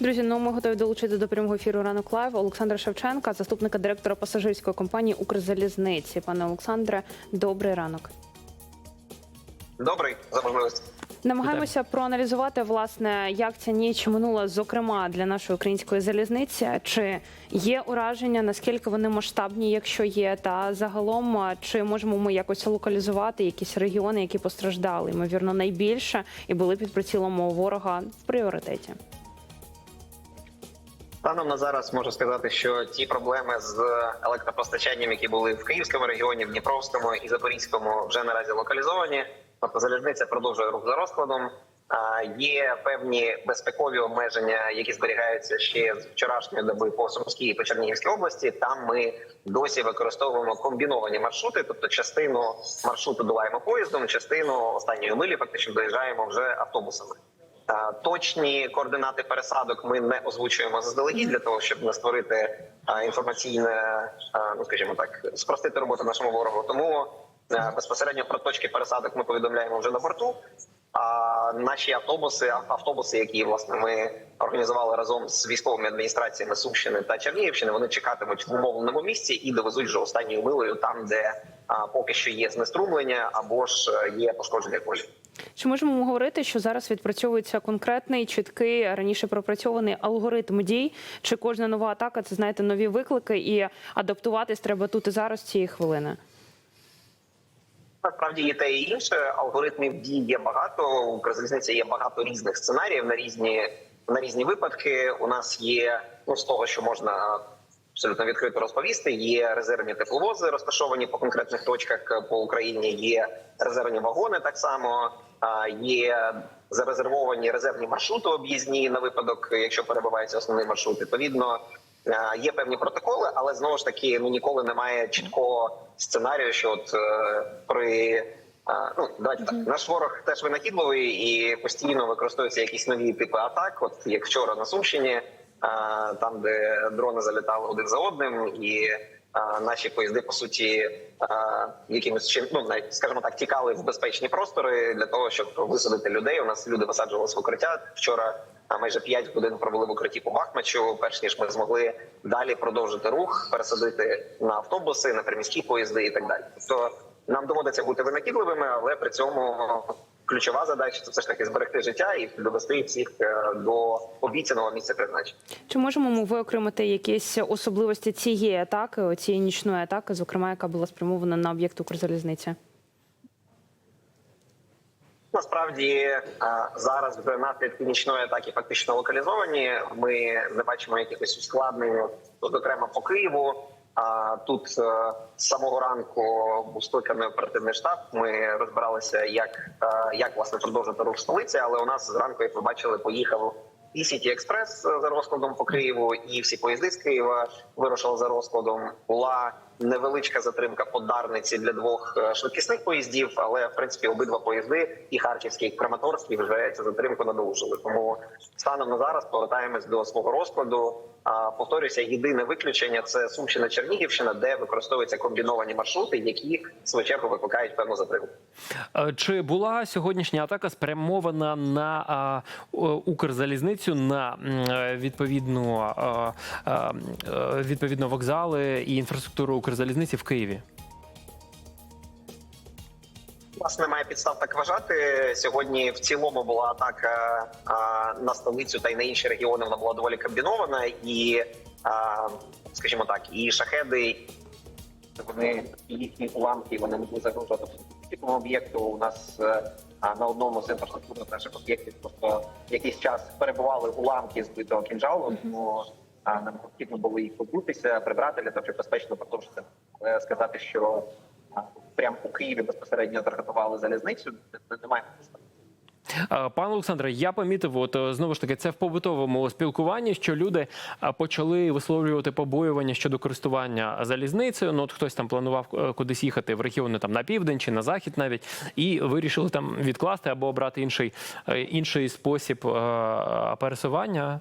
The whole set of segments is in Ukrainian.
Друзі, ну ми готові долучити до прямого ефіру ранок лайв Олександра Шевченка, заступника директора пасажирської компанії Укрзалізниці. Пане Олександре, добрий ранок. Добрий за можливість. Намагаємося проаналізувати власне, як ця ніч минула, зокрема для нашої української залізниці. Чи є ураження, наскільки вони масштабні, якщо є, та загалом чи можемо ми якось локалізувати якісь регіони, які постраждали, ймовірно, найбільше і були під прицілом ворога в пріоритеті. Станом на зараз можу сказати, що ті проблеми з електропостачанням, які були в Київському регіоні, в Дніпровському і Запорізькому, вже наразі локалізовані. Тобто залізниця продовжує рух за розкладом. А, Є певні безпекові обмеження, які зберігаються ще з вчорашньої доби по Сумській і по Чернігівській області. Там ми досі використовуємо комбіновані маршрути, тобто частину маршруту долаємо поїздом, частину останньої милі фактично доїжджаємо вже автобусами. Е, Точні координати пересадок ми не озвучуємо заздалегідь для того, щоб не створити е, інформаційне, е, ну скажімо так, спростити роботу нашому ворогу. Тому безпосередньо про точки пересадок ми повідомляємо вже на борту. А наші автобуси, автобуси, які власне ми організували разом з військовими адміністраціями Сумщини та Чернігівщини, вони чекатимуть в умовленому місці і довезуть вже останньою милою там, де поки що є знеструмлення або ж е, є пошкодження полі. Чи можемо ми говорити, що зараз відпрацьовується конкретний, чіткий, раніше пропрацьований алгоритм дій? Чи кожна нова атака це знаєте нові виклики, і адаптуватись треба тут і зараз цієї хвилини? Насправді є те і інше. Алгоритмів дій є багато. У Укрзалізниці є багато різних сценаріїв на різні на різні випадки. У нас є ну з того, що можна абсолютно відкрито розповісти. Є резервні тепловози, розташовані по конкретних точках по Україні. Є резервні вагони, так само є зарезервовані резервні маршрути об'їзні на випадок, якщо перебувається основний маршрут. Відповідно, Е, Є певні протоколи, але знову ж таки ну ніколи немає чіткого сценарію, що от е, при е, ну давайте так наш ворог теж винахідливий і постійно використовуються якісь нові типи атак. От як вчора на Сумщині, е, там де дрони залітали один за одним, і наші поїзди по суті якимось чим ну навіть, скажімо так, тікали в безпечні простори для того, щоб висадити людей. У нас люди висаджувалися в укриття вчора. Майже 5 годин провели в укритті по Бахмачу, перш ніж ми змогли далі продовжити рух, пересадити на автобуси, на приміські поїзди і так далі. Тобто нам доводиться бути винахідливими, але при цьому ключова задача це все ж таки зберегти життя і довести всіх е, до обіцяного місця призначення. Чи можемо ми виокремити якісь особливості цієї атаки, цієї нічної атаки, зокрема, яка була спрямована на об'єкт Укрзалізниці? Насправді е, зараз вже наслідки нічної атаки фактично локалізовані. Ми не бачимо якихось ускладнень, тут зокрема по Києву. А тут е, з самого ранку був скликаний оперативний штаб. Ми розбиралися, як, е, як власне продовжити рух столиці. Але у нас зранку, як ви бачили, поїхав і Сіті Експрес за розкладом по Києву, і всі поїзди з Києва вирушили за розкладом. Була невеличка затримка по Дарниці для двох е, швидкісних поїздів, але в принципі обидва поїзди, і Харківський, і Краматорський, вже цю затримку надовжили. Тому станом на зараз повертаємось до свого розкладу. А повторюся, єдине виключення це Сумщина Чернігівщина, де використовуються комбіновані маршрути, які в свою чергу викликають певну затримку. Е, Чи була сьогоднішня атака спрямована на Укрзалізницю на е, відповідну відповідно вокзали і інфраструктуру Укрзалізниці в Києві? У нас немає підстав так вважати. Сьогодні в цілому була атака на столицю та й на інші регіони. Вона була доволі комбінована, і скажімо так, і шахеди вони їхні уламки вони могли загрожувати цьому об'єкту. У нас е, на одному з інфраструктурних наших об'єктів просто якийсь час перебували уламки збитого кінжалу. Тому нам необхідно було їх позбутися, прибрати для того, щоб безпечно продовжити. Але сказати, що прямо у Києві безпосередньо таргетували залізницю, немає. Е, Пане Олександре, я помітив, от е, знову ж таки, це в побутовому спілкуванні, що люди е, почали висловлювати побоювання щодо користування залізницею. Ну, от хтось там планував е, кудись їхати в регіони там на південь чи на захід навіть, і вирішили там відкласти або обрати інший, е, інший спосіб е, пересування.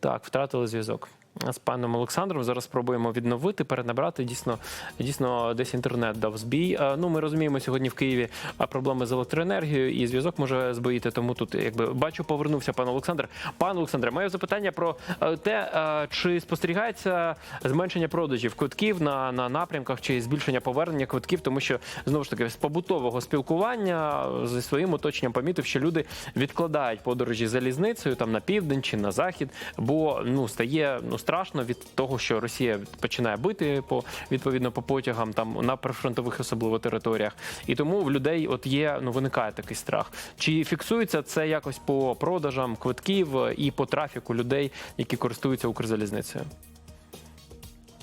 Так, втратили зв'язок. З паном Олександром. Зараз спробуємо відновити, перенабрати. Дійсно, дійсно, десь інтернет дав збій. Е, Ну, ми розуміємо, сьогодні в Києві проблеми з електроенергією і зв'язок може збоїти. Тому тут, якби бачу, повернувся пан Олександр. Пан Олександре, моє запитання про е, те, е, чи спостерігається зменшення продажів квитків на, на напрямках, чи збільшення повернення квитків, тому що знову ж таки з побутового спілкування зі своїм оточенням помітив, що люди відкладають подорожі залізницею там на південь чи на захід, бо ну стає ну страшно від того, що Росія починає бити по відповідно по потягам там на прифронтових особливо територіях, і тому в людей от є ну виникає такий страх. Чи фіксується це якось по продажам квитків і по трафіку людей, які користуються Укрзалізницею?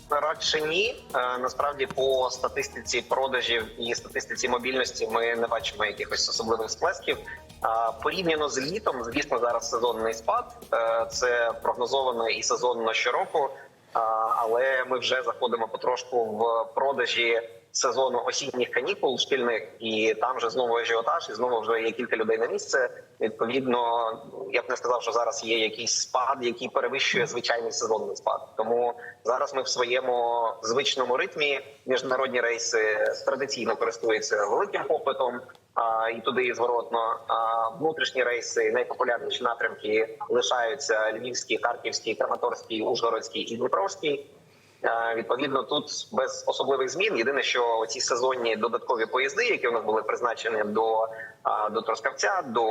Радше ні. Е, Насправді по статистиці продажів і статистиці мобільності ми не бачимо якихось особливих сплесків. Порівняно з літом, звісно, зараз сезонний спад. Е, Це прогнозовано і сезонно щороку. Але ми вже заходимо потрошку в продажі сезону осінніх канікул шкільних, і там вже знову ажіотаж, і знову вже є кілька людей на місце. Відповідно, я б не сказав, що зараз є якийсь спад, який перевищує звичайний сезонний спад. Тому зараз ми в своєму звичному ритмі міжнародні рейси традиційно користуються великим попитом. А, і туди і зворотно. А внутрішні рейси, найпопулярніші напрямки лишаються Львівський, Харківський, Краматорський, Ужгородський і Дніпровський. Е, Відповідно, тут без особливих змін. Єдине, що ці сезонні додаткові поїзди, які у нас були призначені до, до Троскавця, до,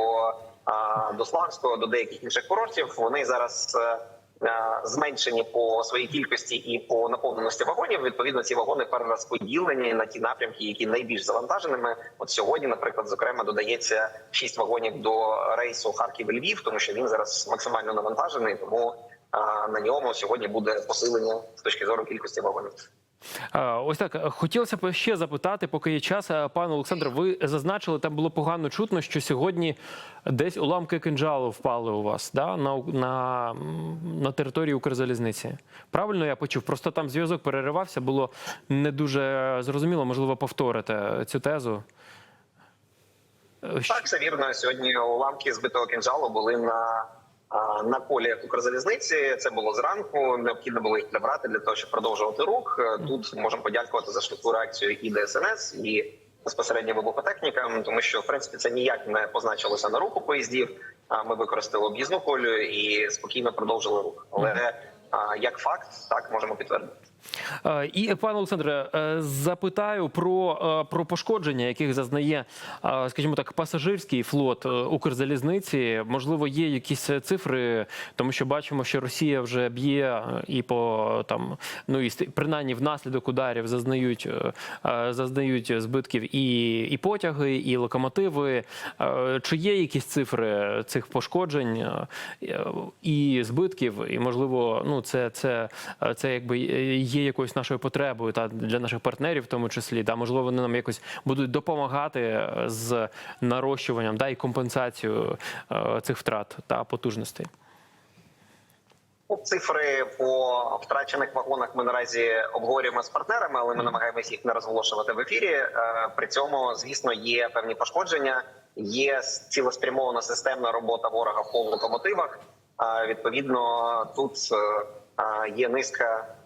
а, до Славського, до деяких інших курортів, вони зараз е, е, зменшені по своїй кількості і по наповненості вагонів. Відповідно, ці вагони перерозподілені на ті напрямки, які найбільш завантаженими. От сьогодні, наприклад, зокрема, додається 6 вагонів до рейсу Харків-Львів, тому що він зараз максимально навантажений. Тому а, на ньому сьогодні буде посилення з точки зору кількості вагонів. Ось так хотілося б ще запитати, поки є час. Пане Олександр, ви зазначили, там було погано чутно, що сьогодні десь уламки кинджалу впали у вас да? на, на, на території Укрзалізниці. Правильно я почув? Просто там зв'язок переривався, було не дуже зрозуміло. Можливо, повторите цю тезу. Так, все вірно. Сьогодні уламки збитого кінжалу були на, на коліях Укрзалізниці. Це було зранку. Необхідно було їх прибрати для того, щоб продовжувати рух. Е, Тут можемо подякувати за швидку реакцію і ДСНС, і безпосередньо вибухотехнікам, тому що в принципі це ніяк не позначилося на руху поїздів. Ми використали об'їзну колію і спокійно продовжили рух. Але як факт, так можемо підтвердити. Е, І пане Олександре, е, запитаю про, е, про пошкодження, яких зазнає, скажімо так, пасажирський флот Укрзалізниці. Можливо, є якісь цифри, тому що бачимо, що Росія вже б'є і по там, ну і принаймні внаслідок ударів зазнають, зазнають збитків і, і потяги, і локомотиви. Чи є якісь цифри цих пошкоджень і збитків? І можливо, ну це, це, це якби є якоюсь нашою потребою та для наших партнерів, в тому числі, да, можливо, вони нам якось будуть допомагати е, з нарощуванням да, і компенсацією е, цих втрат та потужностей. Цифри по втрачених вагонах ми наразі обговорюємо з партнерами, але ми намагаємося їх не розголошувати в ефірі. Е, При цьому, звісно, є певні пошкодження. Є цілеспрямована системна робота ворога по локомотивах. Відповідно, тут є низка,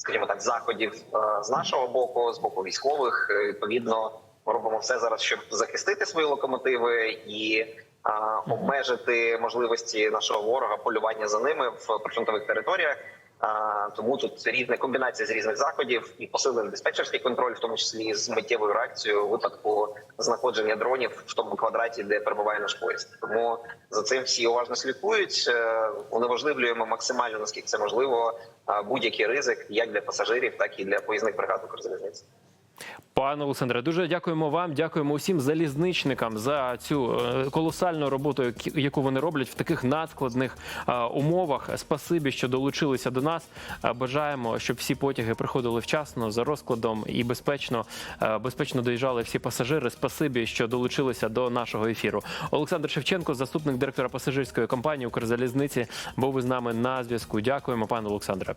скажімо так, заходів е, з нашого боку, з боку військових. Е, Відповідно, ми робимо все зараз, щоб захистити свої локомотиви і обмежити можливості нашого ворога полювання за ними в прифронтових територіях. Тому тут різна комбінація з різних заходів і посилений диспетчерський контроль, в тому числі з миттєвою реакцією випадку знаходження дронів в тому квадраті, де перебуває наш поїзд. Тому за цим всі уважно слідкують. Е, Унеможливлюємо максимально наскільки це можливо будь-який ризик, як для пасажирів, так і для поїзних бригад Укрзалізниці. Пане Олександре, дуже дякуємо вам. Дякуємо усім залізничникам за цю е, колосальну роботу, яку вони роблять в таких надскладних е, умовах. Спасибі, що долучилися до нас. Е, Бажаємо, щоб всі потяги приходили вчасно за розкладом і безпечно, безпечно доїжджали всі пасажири. Спасибі, що долучилися до нашого ефіру. Олександр Шевченко, заступник директора пасажирської компанії Укрзалізниці, був із нами на зв'язку. Дякуємо, пане Олександре.